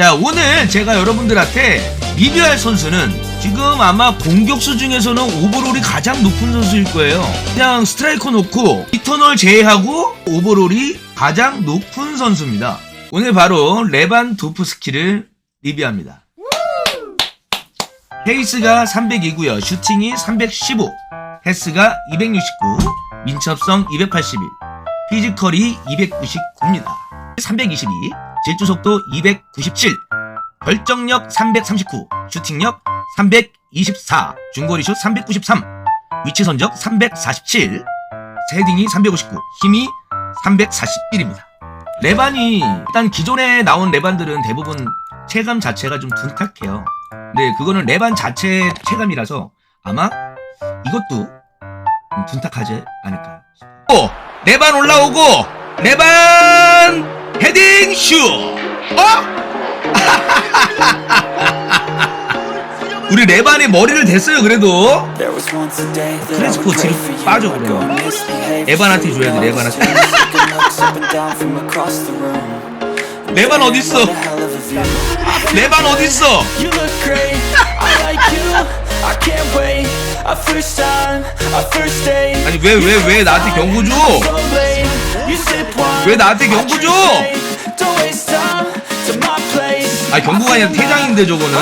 자, 오늘 제가 여러분들한테 리뷰할 선수는 지금 아마 공격수 중에서는 오버롤이 가장 높은 선수일 거예요. 그냥 스트라이커 놓고 이터널 제외하고 오버롤이 가장 높은 선수입니다. 오늘 바로 레반 도프스키를 리뷰합니다. 페이스가 302고요. 슈팅이 315, 패스가 269, 민첩성 281, 피지컬이 299입니다. 322, 질주 속도 297, 결정력 339, 슈팅력 324, 중거리 슛 393, 위치 선적 347, 헤딩이 359, 힘이 341입니다. 레반이 일단 기존에 나온 레반들은 대부분 체감 자체가 좀 둔탁해요. 근데 그거는 레반 자체 체감이라서 아마 이것도 좀 둔탁하지 않을까 싶어요. 오! 레반 올라오고 레반 헤딩 슛! 어? 우리 레반이 머리를 댔어요 그래도. 크레스포 뒤로 빠져 그러면 레반한테 줘야 돼 레반한테. 레반 어딨어? 레반 어딨어. 아니 왜 왜 왜 나한테 경고 줘? 왜 나한테 I 경고 줘? 아 경고가 아니라 퇴장인데 저거는.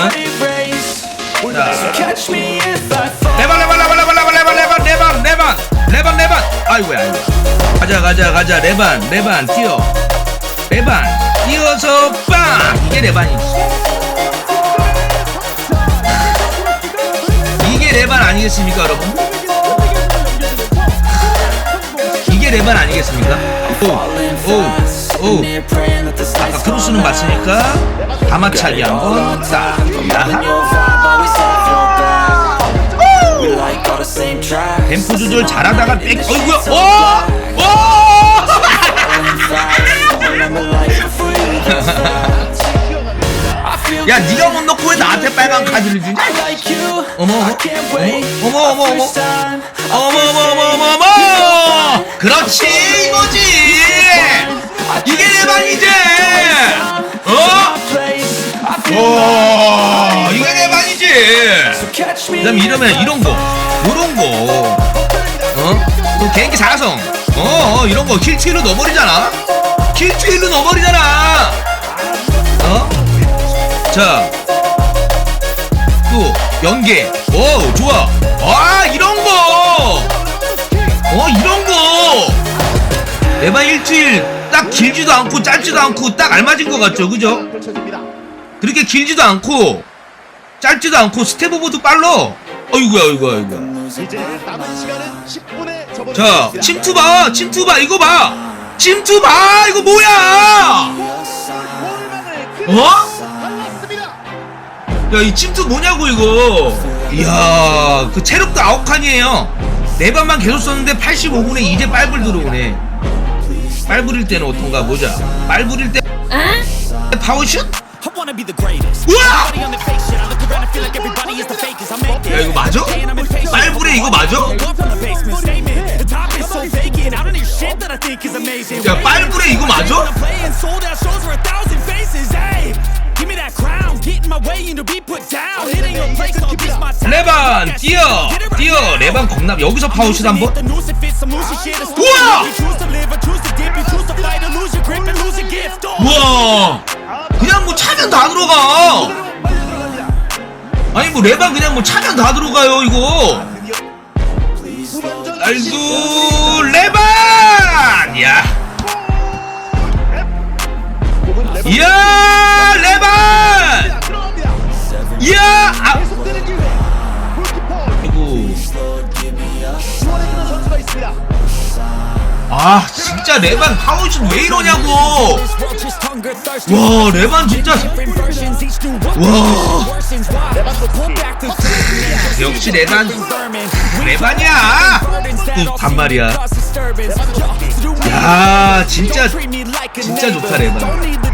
자. Catch me if I fall. 레반 레반 레반 레반 레반 레반 레반 레반 레반 레반. 레반 아이고야 아이고 가자 가자 가자. 레반 레반 뛰어. 레반 뛰어서 빵! 이게 레반이지. 이게 레반 아니겠습니까 여러분 레반 아니겠습니까 오오오 아까 크로스는 맞으니까 다마차기 한번 딱. 템포 조절 잘하다가 백 어이구야 오! 오! 야 네가 못 넣고 왜 나한테 빨간 카드를 주냐 어머 어머 어머 어머 어머 어머 어머 어머 어머 어머 그렇지 이거지 이게 내 방이지 어? 오 이게 내 방이지 그다음 이러면 이런 거 요런 거 어? 또 개인기 사성 어, 어 이런 거 킬트일로 넣어버리잖아 킬트일로 넣어버리잖아 어? 자, 또 연계. 오, 좋아. 아, 이런 거. 어, 이런 거. 내방 일주일 딱 길지도 않고 짧지도 않고 딱 알맞은 것 같죠, 그죠? 그렇게 길지도 않고 짧지도 않고 스텝 오버도 빨라. 어이구야, 어이구야, 어이구야. 이제 남은 시간은 10분에 접어들었습니다. 자, 침투 봐, 침투 봐, 이거 봐. 침투 봐, 이거 뭐야? 어? 야, 이 침투 뭐냐고, 이거. 이야, 그 체력도 아홉 칸이에요. 네 번만 계속 썼는데 85분에 이제 빨불 들어오네. 빨 부릴 때는 어떤가 보자. 말 부릴 때 파워슛? 우와! 야 이거 맞아? 말 부려 이거 맞아? 야 빨부레 이거 맞아? 레반, 뛰어! 뛰어! 레반 겁나. 여기서 파워슛 한 번? 우와! 우와! 그냥 뭐 차면 다 들어가! 아니, 뭐 레반 그냥 뭐 차면 다 들어가요, 이거! 알도 레반! 야! 이야! 아! 계속되는 기회. 골키퍼 아이고. 지원해주는 선수가 있습니다. 아, 진짜 레반 파워슛 왜 이러냐고! 와, 레반 진짜. 와. 역시 레반. 레반이야! 그 반말이야. 야, 진짜. 진짜 좋다, 레반.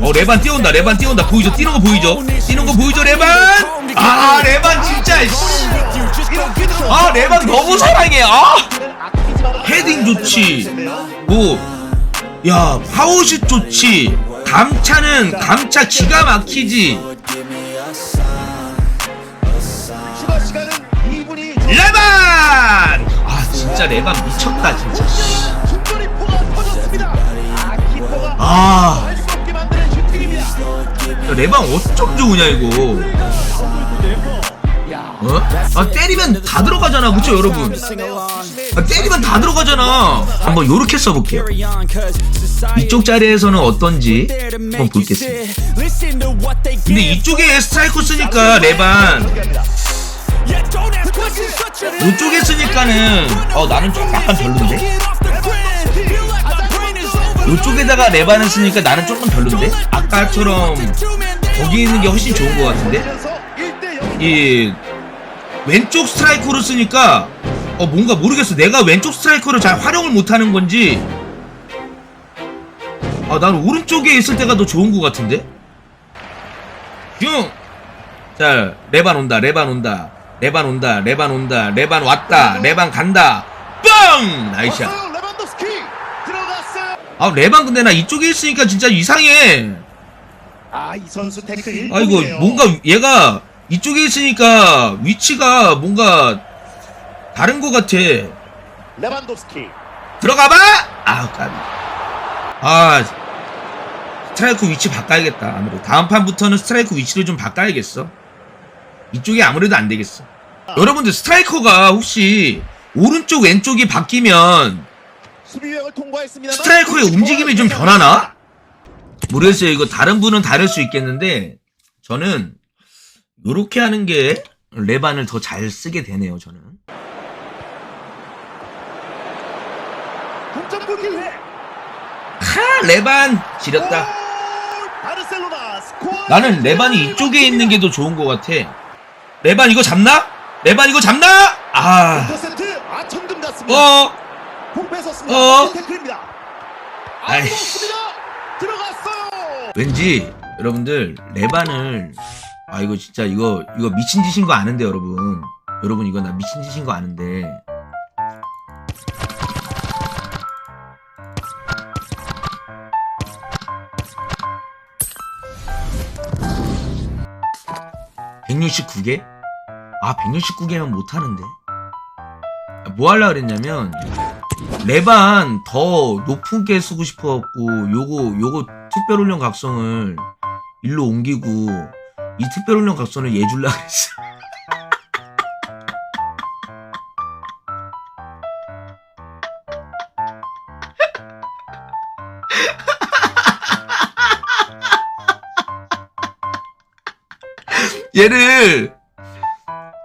어, 레반 뛰어온다, 레반 뛰어온다. 보이죠? 뛰는 거 보이죠? 뛰는 거 보이죠, 레반? 아, 레반 진짜, 씨. 아, 레반 너무 사랑해, 아! 헤딩 좋지. 뭐, 야, 파워슛 좋지. 감차는 감차 기가 막히지 추가 시간은 2분이 레반 아 진짜 레반 미쳤다 진짜 아. 야, 레반 어쩜 좋으냐 이거. 어? 아 때리면 다 들어가잖아 그쵸 여러분? 아, 때리면 다 들어가잖아. 한번 요렇게 써볼게요. 이쪽 자리에서는 어떤지 한번 보겠습니다. 근데 이쪽에 스트라이커 쓰니까 레반 이쪽에 쓰니까는 어 나는 좀 약간 별론데 이쪽에다가 레반을 쓰니까 나는 조금 별론데? 아까처럼 거기 있는 게 훨씬 좋은 것 같은데? 그래서 1대 0. 이 왼쪽 스트라이커로 쓰니까 어 뭔가 모르겠어. 내가 왼쪽 스트라이커를 잘 활용을 못하는 건지. 아 나는 오른쪽에 있을 때가 더 좋은 것 같은데? 흉자 레반 온다 레반 온다. 레반 온다 레반 온다 레반 왔다 레반 간다. 뻥 나이샷 왔어요, 레반도스키 들어갔어요. 아 레반 근데 나 이쪽에 있으니까 진짜 이상해. 아 이 선수 태클 아 이거 1분이네요. 뭔가 얘가 이쪽에 있으니까 위치가 뭔가 다른 것 같아. 레반도스키. 들어가봐! 아 까비 아 스트라이크 위치 바꿔야겠다 아무래도. 다음 판부터는 스트라이크 위치를 좀 바꿔야겠어. 이쪽이 아무래도 안 되겠어. 여러분들 스트라이커가 혹시 오른쪽 왼쪽이 바뀌면 수비형을 통과했습니다. 스트라이커의 움직임이 좀 변하나? 모르겠어요. 이거 다른 분은 다를 수 있겠는데 저는 요렇게 하는 게 레반을 더 잘 쓰게 되네요. 저는. 동점골 기회. 하 레반 지렸다. 나는 레반이 이쪽에 있는 게 더 좋은 것 같아. 레반 이거 잡나? 레반 이거 잡나? 아. 어, 공 뺏었습니다. 어. 태클입니다. 아이씨. 아이습니다 들어갔어요. 왠지 여러분들 레반을 아 이거 진짜 이거 이거 미친 짓인 거 아는데 여러분 여러분 이거 나 미친 짓인 거 아는데 (169개) 아 (169개면) 못하는데 뭐 하려 그랬냐면 레반 더 높은 게 쓰고 싶어갖고 요거 요거 특별훈련 각성을 일로 옮기고 이 특별훈련 각성을 얘 줄라 그랬어. 얘를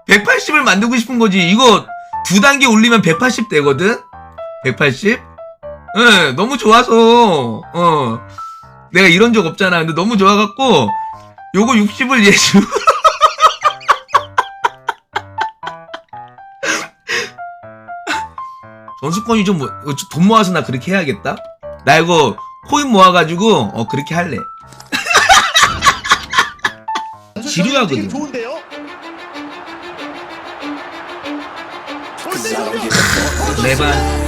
180을 만들고 싶은 거지. 이거 두 단계 올리면 180 되거든 180? 응, 너무 좋아서, 어. 내가 이런 적 없잖아. 근데 너무 좋아갖고, 요거 60을 예주. 전수권이 좀, 뭐- 좀돈 모아서 나 그렇게 해야겠다? 나 이거 코인 모아가지고, 어, 그렇게 할래. 지루하거든. 좋은데요. 레반.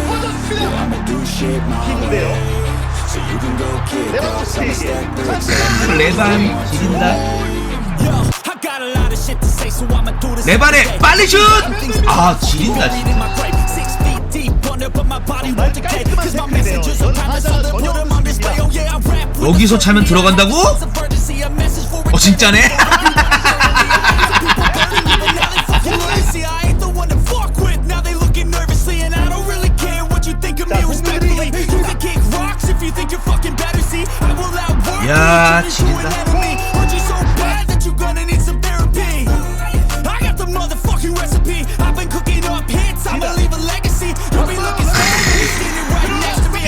레반, 지린다. 빨리 슛! 아, 지린다, 진짜. Oh 여기서 차면 들어간다고? 어, 진짜네? To me.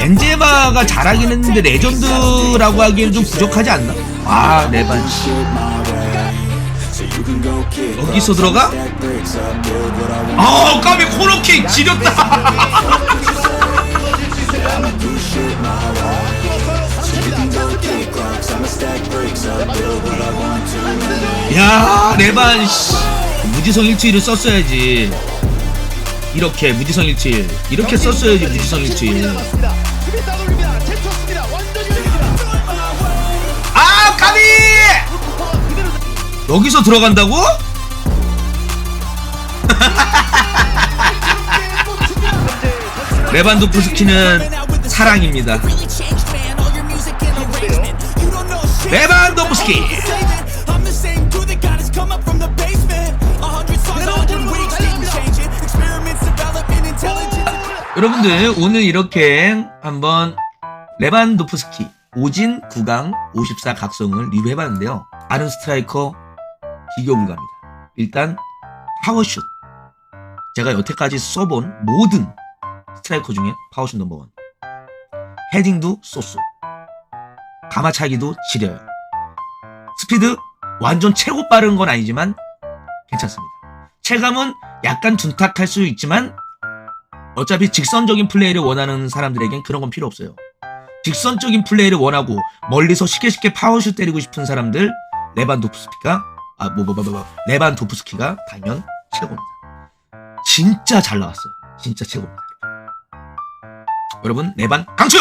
벤제마가 잘하긴 했는데 레전드라고 하기엔 좀 부족하지 않나? 아 레반 여기서 들어가? 아 까비 코너킥 지렸다 야 레반 씨. 무지성 일주일을 썼어야지. 이렇게 무지성 일주일. 이렇게 썼어야지 무지성 일주일. 아 까비! 여기서 들어간다고? 레반도프스키는 사랑입니다. 레반도프스키. 여러분들 오늘 이렇게 한번 레반도프스키 오진 9강 54 각성을 리뷰해봤는데요. 아는 스트라이커 비교 불가입니다. 일단 파워슛 제가 여태까지 써본 모든 스트라이커 중에 파워슛 넘버원 헤딩도 쏘쏘 가마차기도 지려요. 스피드 완전 최고 빠른 건 아니지만 괜찮습니다. 체감은 약간 둔탁할 수 있지만 어차피 직선적인 플레이를 원하는 사람들에겐 그런 건 필요 없어요. 직선적인 플레이를 원하고 멀리서 쉽게 쉽게 파워슛 때리고 싶은 사람들 레반도프스키가 아 뭐 뭐 뭐 뭐 레반도프스키가 당연 최고입니다. 진짜 잘 나왔어요. 진짜 최고입니다. 여러분 레반 강추!